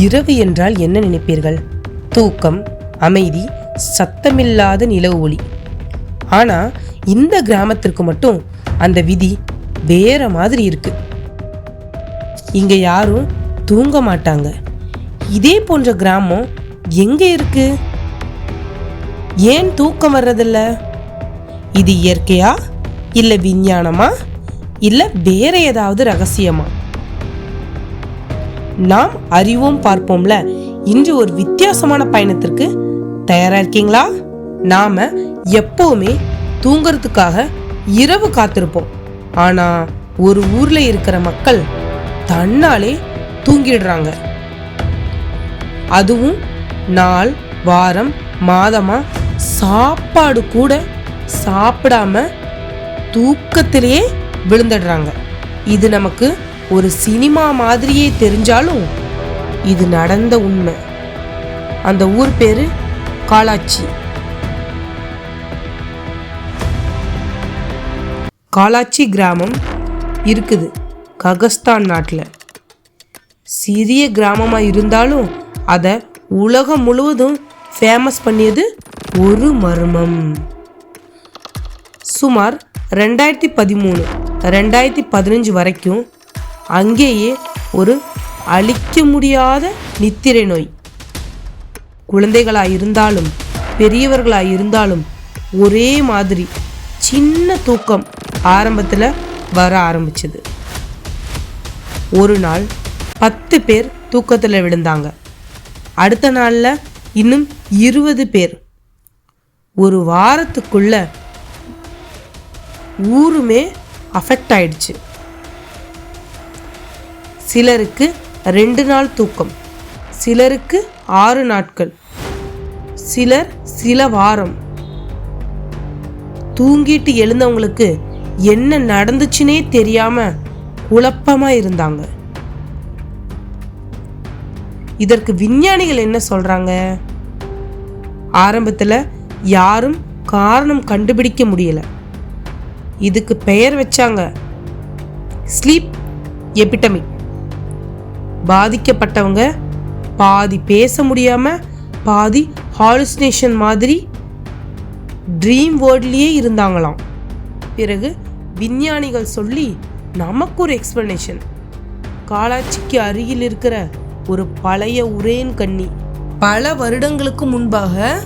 இரவு என்றால் என்ன நினைப்பீர்கள்? தூக்கம் அமைதி சத்தமில்லாத நிலவு ஒளி. ஆனால் இந்த கிராமத்திற்கு மட்டும் அந்த விதி வேற மாதிரி இருக்கு. இங்க யாரும் தூங்க மாட்டாங்க. இதே போன்ற கிராமம் எங்க இருக்கு? ஏன் தூக்கம் வர்றதில்ல? இது இயற்கையா? இல்ல விஞ்ஞானமா? இல்ல வேற ஏதாவது ரகசியமா? நாம் அறிவோம் பார்ப்போம்ல. இன்று ஒரு வித்தியாசமான பயணத்திற்கு தயாரா இருக்கீங்களா? நாம எப்பவுமே தூங்குறதுக்காக இரவு காத்திருப்போம். ஆனா ஒரு ஊர்ல இருக்கிற மக்கள் தன்னாலே தூங்கிடுறாங்க. அதுவும் நாள் வாரம் மாதமா சாப்பாடு கூட சாப்பிடாம தூக்கத்திலேயே விழுந்துடுறாங்க. இது நமக்கு ஒரு சினிமா மாதிரியே தெரிஞ்சாலும் இது நடந்த உண்மை. அந்த ஊர் பேரு காலாச்சி. காலாச்சி கிராமம் இருக்குது ககஸ்தான் நாட்டில். சிறிய கிராமமாக இருந்தாலும் அதை உலகம் முழுவதும் ஃபேமஸ் பண்ணியது ஒரு மர்மம். சுமார் ரெண்டாயிரத்தி பதிமூணு ரெண்டாயிரத்தி பதினஞ்சு வரைக்கும் அங்கேயே ஒரு அழிக்க முடியாத நித்திரை நோய். குழந்தைகளாக இருந்தாலும் பெரியவர்களாக இருந்தாலும் ஒரே மாதிரி சின்ன தூக்கம் ஆரம்பத்தில் வர ஆரம்பிச்சது. ஒரு நாள் பத்து பேர் தூக்கத்தில் விழுந்தாங்க. அடுத்த நாளில் இன்னும் இருபது பேர். ஒரு வாரத்துக்குள்ள ஊருமே அஃபெக்ட் ஆயிடுச்சு. சிலருக்கு ரெண்டு நாள் தூக்கம் சிலருக்கு ஆறு நாட்கள் சிலர் சில வாரம். தூங்கிட்டு எழுந்தவங்களுக்கு என்ன நடந்துச்சுனே தெரியாம குழப்பமா இருந்தாங்க. இதற்கு விஞ்ஞானிகள் என்ன சொல்றாங்க? ஆரம்பத்துல யாரும் காரணம் கண்டுபிடிக்க முடியல. இதுக்கு பெயர் வச்சாங்க ஸ்லீப் எபிட்டமிக் பாதிக்கப்பட்டவங்க பாதி பேச முடியாமல் பாதி ஹாலுசினேஷன் மாதிரி ட்ரீம் வேர்ட்லேயே இருந்தாங்களாம். பிறகு விஞ்ஞானிகள் சொல்லி நமக்கு ஒரு எக்ஸ்பிளனேஷன் காலாட்சிக்கு அருகில் இருக்கிற ஒரு பழைய உரேன் கன்னி பல வருடங்களுக்கு முன்பாக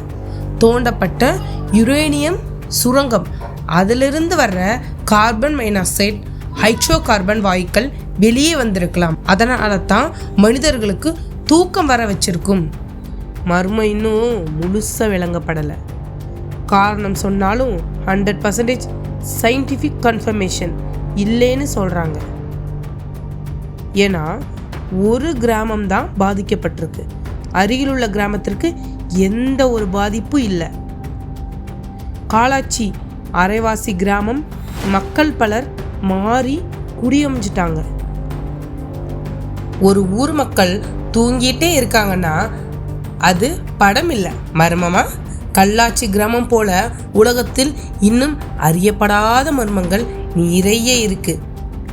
தோண்டப்பட்ட யுரேனியம் சுரங்கம். அதிலிருந்து வர்ற கார்பன் மைனாக்சைடு ஹைட்ரோ கார்பன் வாயுக்கள் வெளியே வந்திருக்கலாம். அதனால தான் மனிதர்களுக்கு தூக்கம் வர வச்சிருக்கும். மர்மம் இன்னும் முழுசாக விளங்கப்படலை. காரணம் சொன்னாலும் ஹண்ட்ரட் பர்சன்டேஜ் சயின்டிஃபிக் கன்ஃபர்மேஷன் இல்லைன்னு சொல்கிறாங்க ஏன்னா ஒரு கிராமம் தான் பாதிக்கப்பட்டிருக்கு. அருகில் உள்ள கிராமத்திற்கு எந்த ஒரு பாதிப்பும் இல்லை. காலாட்சி அரைவாசி கிராமம் மக்கள் பலர் மாறி குடியமைஞ்சிட்டாங்க. ஒரு ஊர் மக்கள் தூங்கிட்டே இருக்காங்கன்னா அது படம் இல்லை மர்மமா? கல்லாட்சி கிராமம் போல உலகத்தில் இன்னும் அறியப்படாத மர்மங்கள் நிறைய இருக்கு.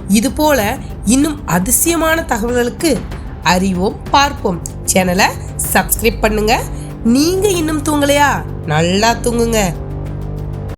இது போல இன்னும் அதிசயமான தகவல்களுக்கு அறிவோம் பார்ப்போம். சேனலை சப்ஸ்கிரைப் பண்ணுங்க. நீங்க இன்னும் தூங்கலையா? நல்லா தூங்குங்க.